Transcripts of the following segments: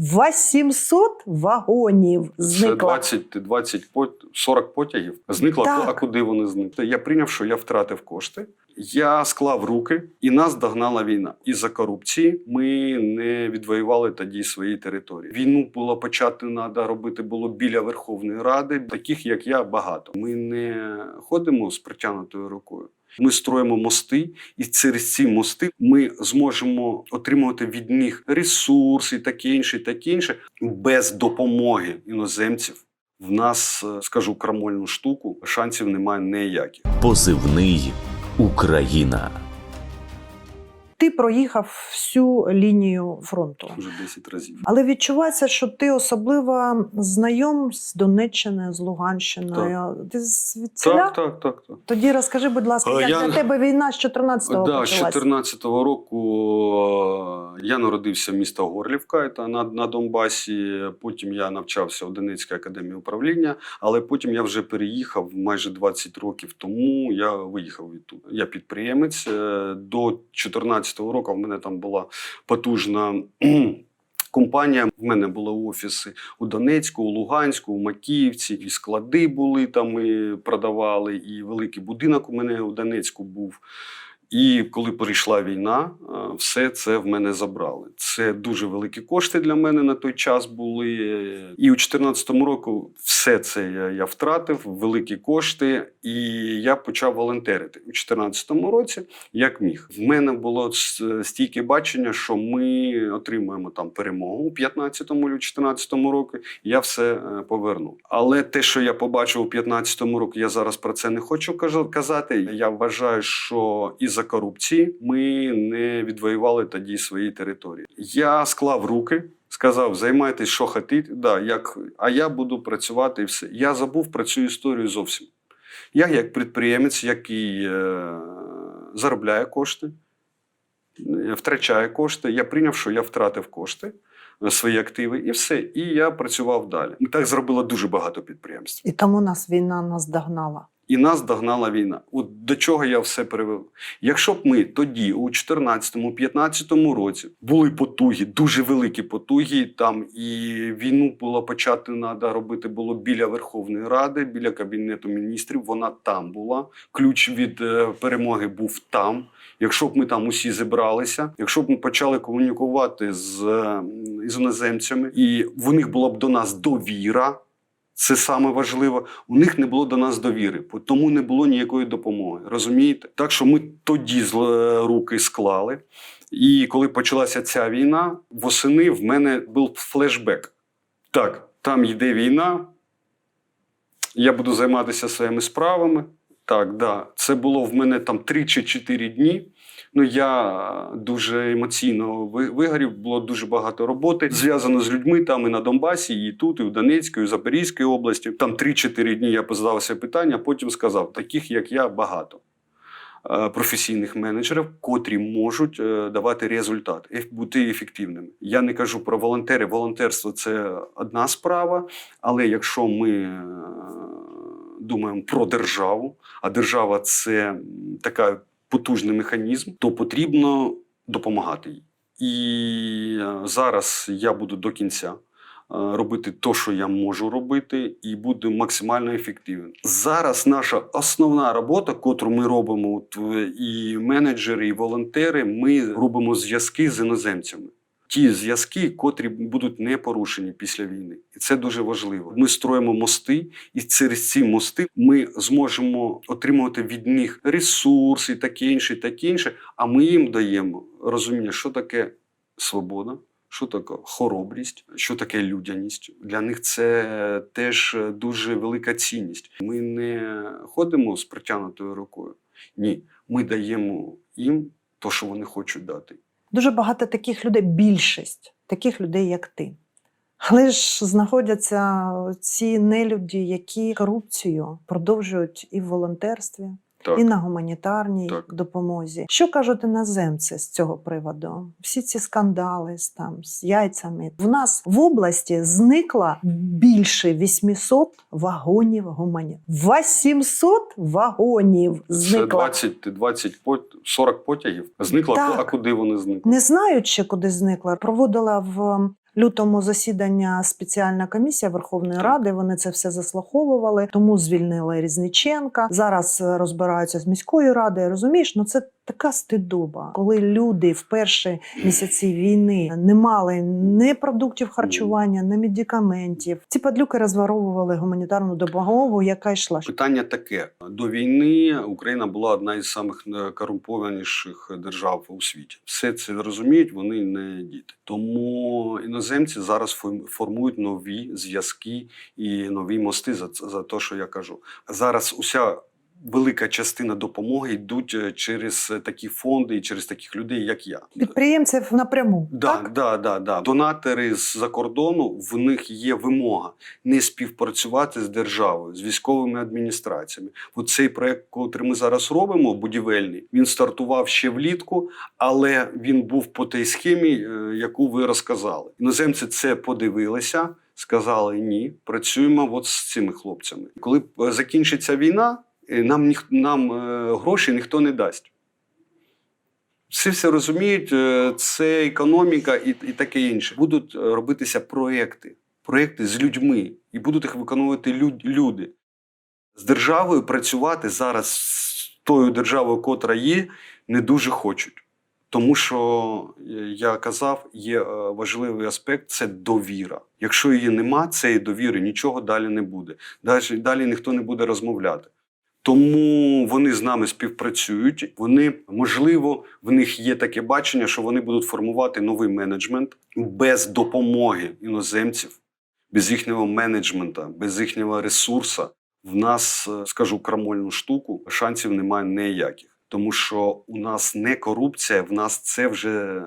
800 вагонів Це зникло. 20, 20 пот- 40 потягів. Зникло, Так. а куди вони зникли? Я прийняв, що я втратив кошти. Я склав руки, і нас догнала війна. Із-за корупції ми не відвоювали тоді свої території. Війну було почати треба робити було біля Верховної Ради. Таких як я багато. Ми не ходимо з притягнутою рукою. Ми строїмо мости, і через ці мости ми зможемо отримувати від них ресурси, таке інше, таке інше, без допомоги іноземців. В нас, е, скажу крамольну штуку, шансів немає ніяких. Позивний Україна. Ти проїхав всю лінію фронту. Вже 10 разів. Але відчувається, що ти особливо знайом з Донеччиною, з Луганщиною. Ти звідсіля? Так, так, так, так. Тоді розкажи, будь ласка, А як я- для тебе війна з 14-го Да, з почалась? 14-го року е, я народився в місто Горлівка та на, на Донбасі. Потім я навчався у Донецькій академії управління, але потім я вже переїхав майже 20 років тому. Я виїхав відтуди. Я підприємець. Е, До 14-го року в мене там була потужна. Компанія в мене були офіси у Донецьку, у Луганську, у Макіївці, і склади були там і продавали, і великий будинок у мене у Донецьку був. І коли прийшла війна, все це в мене забрали. Це дуже великі кошти для мене на той час були. І у 2014 року все це я, я втратив, великі кошти, і я почав волонтерити у 2014 році, як міг. В мене було с- стійке бачення, що ми отримуємо там перемогу у 15-му чи 14-му році. Я все е, поверну. Але те, що я побачив у 15-му році, я зараз про це не хочу казати. Я вважаю, що із-за корупції ми не відвоювали тоді свої території. Я склав руки. Сказав, займайтесь, що хотите, да, як, а я буду працювати і все. Я забув про цю історію зовсім. Я, як підприємець, який е, заробляє кошти, е, втрачає кошти, я прийняв, що я втратив кошти, е, свої активи, і все. І я працював далі. Так зробило дуже багато підприємств. І тому нас війна наздогнала. І нас догнала війна. От до чого я все привів. Якщо б ми тоді, у 14-15 році, були потуги, дуже великі потуги, там і війну було почати треба робити було біля Верховної Ради, біля Кабінету міністрів. Вона там була. Ключ від е, перемоги був там. Якщо б ми там усі зібралися, якщо б ми почали комунікувати з, з іноземцями, і в них була б до нас довіра. Це саме важливо. У них не було до нас довіри, тому не було ніякої допомоги. Розумієте? Так що ми тоді е, руки склали. І коли почалася ця війна, восени в мене був флешбек. Так, там йде війна, я буду займатися своїми справами. Так, да. Це було в мене там 3 чи 4 дні. Ну, я дуже емоційно вигорів, було дуже багато роботи. Зв'язано з людьми там і на Донбасі, і тут, і в Донецькій, і в Запорізькій області. Там 3-4 дні я позадався питання, потім сказав: таких, як я, багато. е, Професійних менеджерів, котрі можуть е, давати результат, еф- бути ефективними. Я не кажу про волонтери. Волонтерство це одна справа, але якщо ми е, думаємо про державу, а держава це така потужний механізм, то потрібно допомагати їй. І е, зараз я буду до кінця е, робити те, що я можу робити, і буду максимально ефективним. Зараз наша основна робота, котру ми робимо, і менеджери, і волонтери, ми робимо зв'язки з іноземцями. Ті зв'язки, котрі будуть не порушені після війни, і це дуже важливо. Ми строїмо мости, і через ці мости ми зможемо отримувати від них ресурси, таке інше, таке інше. А ми їм даємо розуміння, що таке свобода, що таке хоробрість, що таке людяність. Для них це теж дуже велика цінність. Ми не ходимо з притягнутою рукою. Ні, ми даємо їм те, що вони хочуть дати. Дуже багато таких людей, більшість таких людей, як ти. Але ж знаходяться ці нелюді, які корупцію продовжують і в волонтерстві, Так. і на гуманітарній Так. допомозі. Що кажуть іноземці з цього приводу? Всі ці скандали з там з яйцями. В нас в області зникло більше 800 вагонів гумані. 800 вагонів Це зникло. 20, 20 пот- 40 потягів. Зникло, Так. а куди вони зникли? Не знаючи, куди зникла, проводила в лютому засідання спеціальна комісія Верховної Ради. Вони це все заслуховували, тому звільнили Різниченка. Зараз е, розбираються з міською радою. Розумієш, ну це така стидоба, коли люди в перші місяці війни не мали ні продуктів харчування, ні медикаментів. Ці падлюки розворовували гуманітарну допомогу, яка йшла. Питання таке: до війни Україна була одна із самих корумпованіших держав у світі. Все це розуміють, вони не діти. Тому іноземці зараз формують нові зв'язки і нові мости за, за те, що я кажу. Зараз уся. Велика частина допомоги йдуть е, через такі фонди і через таких людей, як я. Підприємців напряму. Да, так? да, да, да. Донатори з-за кордону в них є вимога не співпрацювати з державою, з військовими адміністраціями. От цей проект, який ми зараз робимо, будівельний, він стартував ще влітку, але він був по тій схемі, е, яку ви розказали. Іноземці це подивилися. Сказали ні, працюємо от з цими хлопцями. Коли е, закінчиться війна, нам ніх, нам е, гроші ніхто не дасть. Всі все розуміють, е, це економіка і, і таке інше. Будуть е, робитися проекти, проекти з людьми, і будуть їх виконувати люд- люди. З державою працювати зараз з тою державою, котра є, не дуже хочуть. Тому що, е, я казав, є е, важливий аспект це довіра. Якщо її нема, цієї довіри нічого далі не буде. Далі, далі ніхто не буде розмовляти. Тому вони з нами співпрацюють. Вони, можливо, в них є таке бачення, що вони будуть формувати новий менеджмент без допомоги іноземців, без їхнього менеджмента, без їхнього ресурсу. В нас, е, скажу крамольну штуку, шансів немає ніяких. Тому що у нас не корупція, в нас це вже е,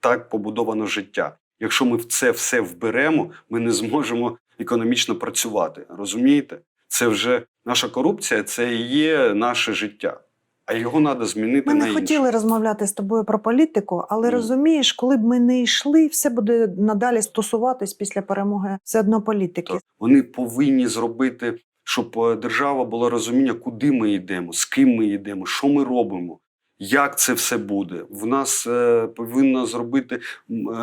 так побудовано життя. Якщо ми в це все вберемо, ми не зможемо економічно працювати. Розумієте? Це вже наша корупція, це і є наше життя. А його треба змінити Ми на не інше. хотіли розмовляти з тобою про політику, але mm. розумієш, коли б ми не йшли, все буде надалі стосуватись після перемоги все одно політики. Так. Вони повинні зробити, щоб е, держава була розуміння, куди ми йдемо, з ким ми йдемо, що ми робимо. Як це все буде? В нас е, повинна зробити е,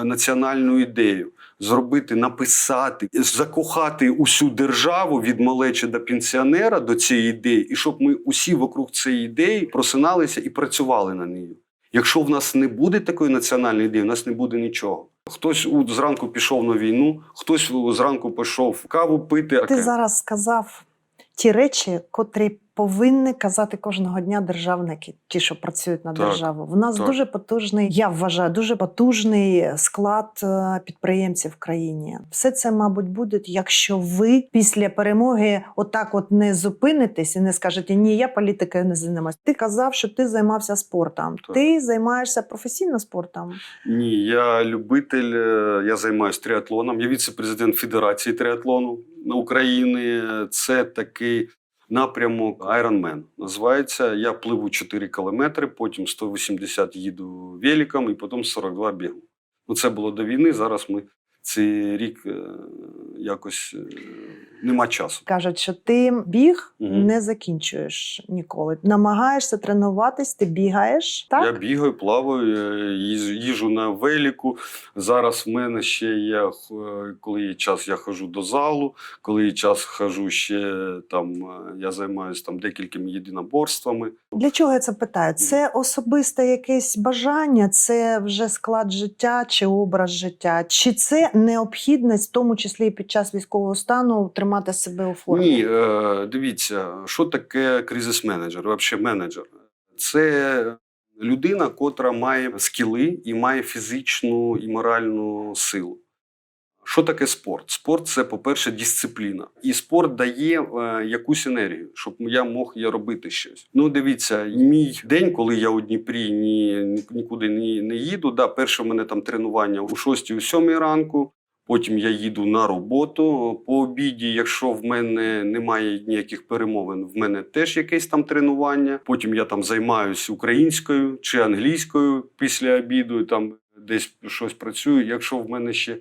національну ідею, зробити, написати, закохати усю державу від малечі до пенсіонера до цієї ідеї, і щоб ми усі вокруг цієї ідеї просиналися і працювали на неї. Якщо в нас не буде такої національної ідеї, у нас не буде нічого. Хтось зранку пішов на війну, хтось зранку пішов каву пити. Ти зараз сказав ті речі, котрі повинні казати кожного дня державники, ті, що працюють на Так, державу. В нас так. дуже потужний, я вважаю, дуже потужний склад е, підприємців в країні. Все це, мабуть, буде, якщо ви після перемоги отак, от не зупинитесь і не скажете ні, я політикою не займаюся. Ти казав, що ти займався спортом. Так. Ти займаєшся професійно спортом. Ні, я любитель, е, я займаюся тріатлоном. Я віце-президент Федерації тріатлону України. Це такий напрямок Ironman. Називається. Я пливу 4 кілометри, потім 180 їду великом і потім 42 бігу. Ну, це було до війни. Зараз ми цей рік е, якось е, нема часу. Кажуть, що ти біг Мгм. не закінчуєш ніколи. Намагаєшся тренуватись, ти бігаєш. Так? Я бігаю, плаваю, е, їжу на велику. Зараз в мене ще є, коли є час, я ходжу до залу. Коли є час, хожу ще там. Я займаюся там декількими єдиноборствами. Для чого я це питаю? Це особисте якесь бажання, це вже склад життя чи образ життя, чи це необхідність, в тому числі і під час військового стану, тримати себе у формі? Ні, е, дивіться, що таке кризис-менеджер, взагалі менеджер. Це людина, котра має скіли і має фізичну і моральну силу. Що таке спорт? Спорт це, по-перше, дисципліна. І спорт дає е, якусь енергію, щоб я мог я робити щось. Ну, дивіться, мій день, коли я у Дніпрі ні, ні- нікуди не, не їду. Да, перше в мене там тренування у 6-7 ранку. Потім я їду на роботу по обіді. Якщо в мене немає ніяких перемовин, в мене теж якесь там тренування. Потім я там займаюся українською чи англійською після обіду, там десь щось працюю. Якщо в мене ще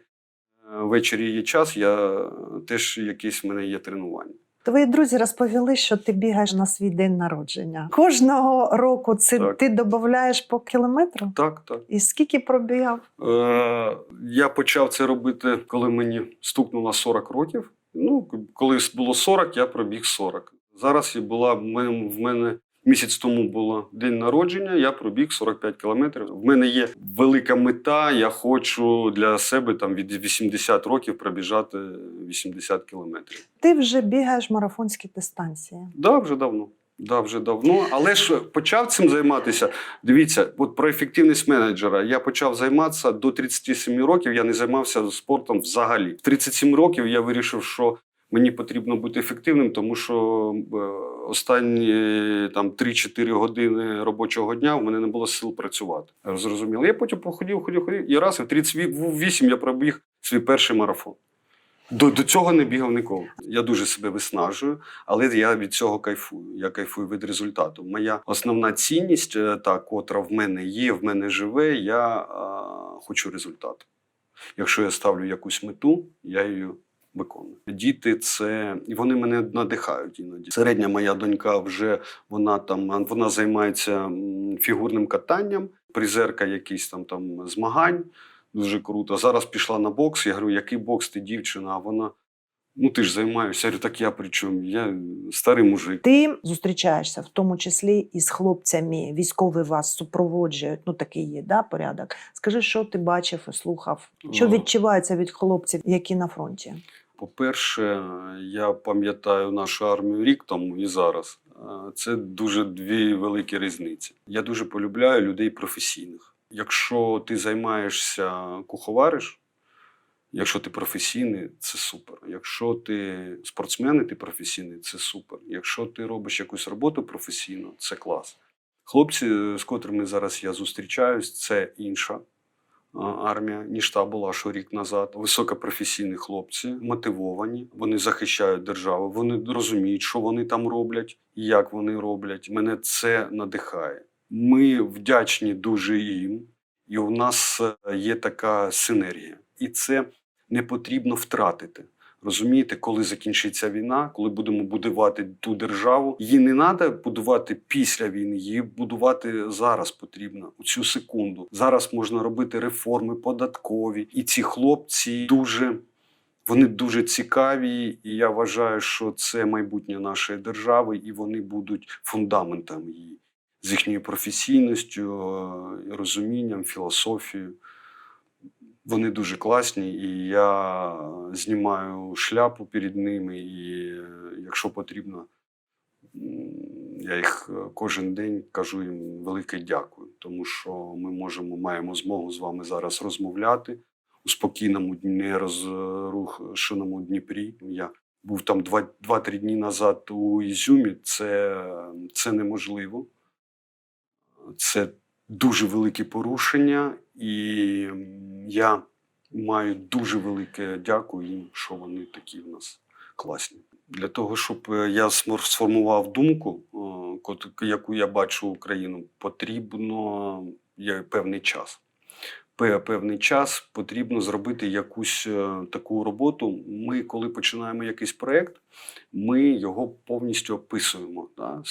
ввечері є час, я теж якесь в мене є тренування. Твої друзі розповіли, що ти бігаєш на свій день народження. Кожного року це Так. ти додаєш по кілометру? Так, так. І скільки пробігав? Е, я почав це робити, коли мені стукнуло 40 років. Ну, коли було 40, я пробіг 40. Зараз була в мене місяць тому було день народження, я пробіг 45 кілометрів. В мене є велика мета. Я хочу для себе там від 80 років пробіжати 80 кілометрів. Ти вже бігаєш марафонські дистанції. Да, вже давно. Да, вже давно. Але ж почав цим займатися. Дивіться, от про ефективність менеджера. Я почав займатися до 37 років. Я не займався спортом взагалі. В 37 років я вирішив, що мені потрібно бути ефективним, тому що е, останні там 3-4 години робочого дня у мене не було сил працювати. Зрозуміло. Я потім походів, ходив, ходив. І раз в 38 я пробіг свій перший марафон. До, до цього не бігав ніколи. Я дуже себе виснажую, але я від цього кайфую. Я кайфую від результату. Моя основна цінність, е, та котра в мене є, в мене живе. Я е, хочу результату. Якщо я ставлю якусь мету, я її виконую. Діти це і вони мене надихають іноді. Середня моя донька вже вона там вона займається фігурним катанням, призерка якісь там там змагань. Дуже круто. Зараз пішла на бокс. Я говорю, який бокс ти дівчина? А вона. Ну, ти ж займаєшся. Я говорю, так я при чому? Я старий мужик. Ти зустрічаєшся в тому числі із хлопцями, військові вас супроводжують. Ну такий є да, порядок. Скажи, що ти бачив і слухав? Що відчувається від хлопців, які на фронті? По-перше, я пам'ятаю нашу армію рік тому і зараз. Е, Це дуже дві великі різниці. Я дуже полюбляю людей професійних. Якщо ти займаєшся куховариш, якщо ти професійний, це супер. Якщо ти спортсмен і ти професійний, це супер. Якщо ти робиш якусь роботу професійно, це клас. Хлопці, з котрими зараз я зустрічаюсь, це інша армія, ніж та була що рік назад. Високопрофесійні хлопці, мотивовані, вони захищають державу, вони розуміють, що вони там роблять і як вони роблять. Мене це надихає. Ми вдячні дуже їм, і у нас е, є така синергія. І це не потрібно втратити. Розумієте, коли закінчиться війна, коли будемо будувати ту державу, її не треба будувати після війни, її будувати зараз потрібно у цю секунду. Зараз можна робити реформи податкові, і ці хлопці дуже. Вони дуже цікаві, і я вважаю, що це майбутнє нашої держави, і вони будуть фундаментом її з їхньою професійністю, розумінням, філософією. Вони дуже класні, і я знімаю шляпу перед ними. І е, якщо потрібно, я їх е, кожен день кажу їм велике дякую, тому що ми можемо, маємо змогу з вами зараз розмовляти у спокійному нерозрушеному Дніпрі. Я був там два- два-три дні назад у Ізюмі. Це, це неможливо. Це дуже великі порушення, і я маю дуже велике дякую їм, що вони такі в нас класні. Для того, щоб е, я сформував думку, е, яку я бачу Україну, потрібно певний час. Пе- Певний час потрібно зробити якусь е, таку роботу. Ми, коли починаємо якийсь проєкт, ми його повністю описуємо. Да?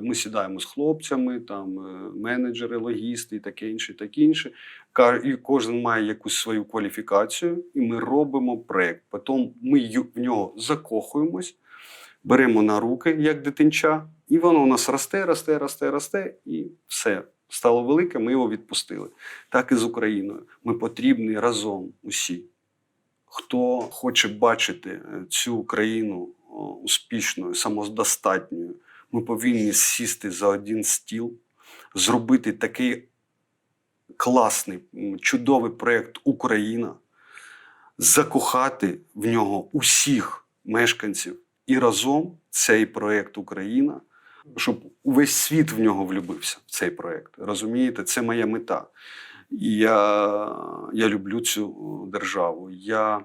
Ми сідаємо з хлопцями, там е, менеджери, логісти і таке інше, таке інше. І кожен має якусь свою кваліфікацію, і ми робимо проєкт. Потім ми в нього закохуємось, беремо на руки як дитинча, і воно у нас росте, росте, росте, росте, і все. Стало велике, ми його відпустили. Так і з Україною. Ми потрібні разом усі. Хто хоче бачити е, цю країну успішною, самодостатньою, ми повинні сісти за один стіл, зробити такий класний, чудовий проєкт Україна, закохати в нього усіх мешканців і разом цей проєкт Україна, щоб увесь світ в нього влюбився в цей проєкт. Розумієте, це моя мета. Я, я люблю цю державу. Я,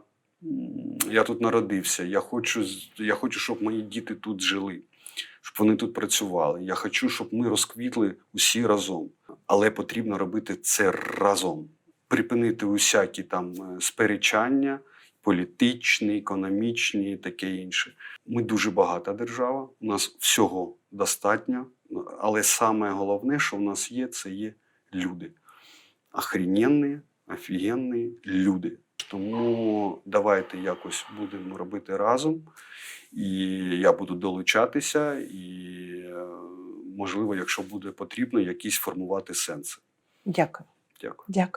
я тут народився. Я хочу, я хочу, щоб мої діти тут жили, щоб вони тут працювали. Я хочу, щоб ми розквітли усі разом. Але потрібно робити це разом. Припинити усякі там е, сперечання політичні, економічні і таке інше. Ми дуже багата держава, у нас всього достатньо, але саме головне, що в нас є, це є люди. Охрененні, офігенні люди. Тому давайте якось будемо робити разом. І я буду долучатися, і, е, можливо, якщо буде потрібно, якісь формувати сенси. Дякую. Дякую. Дякую.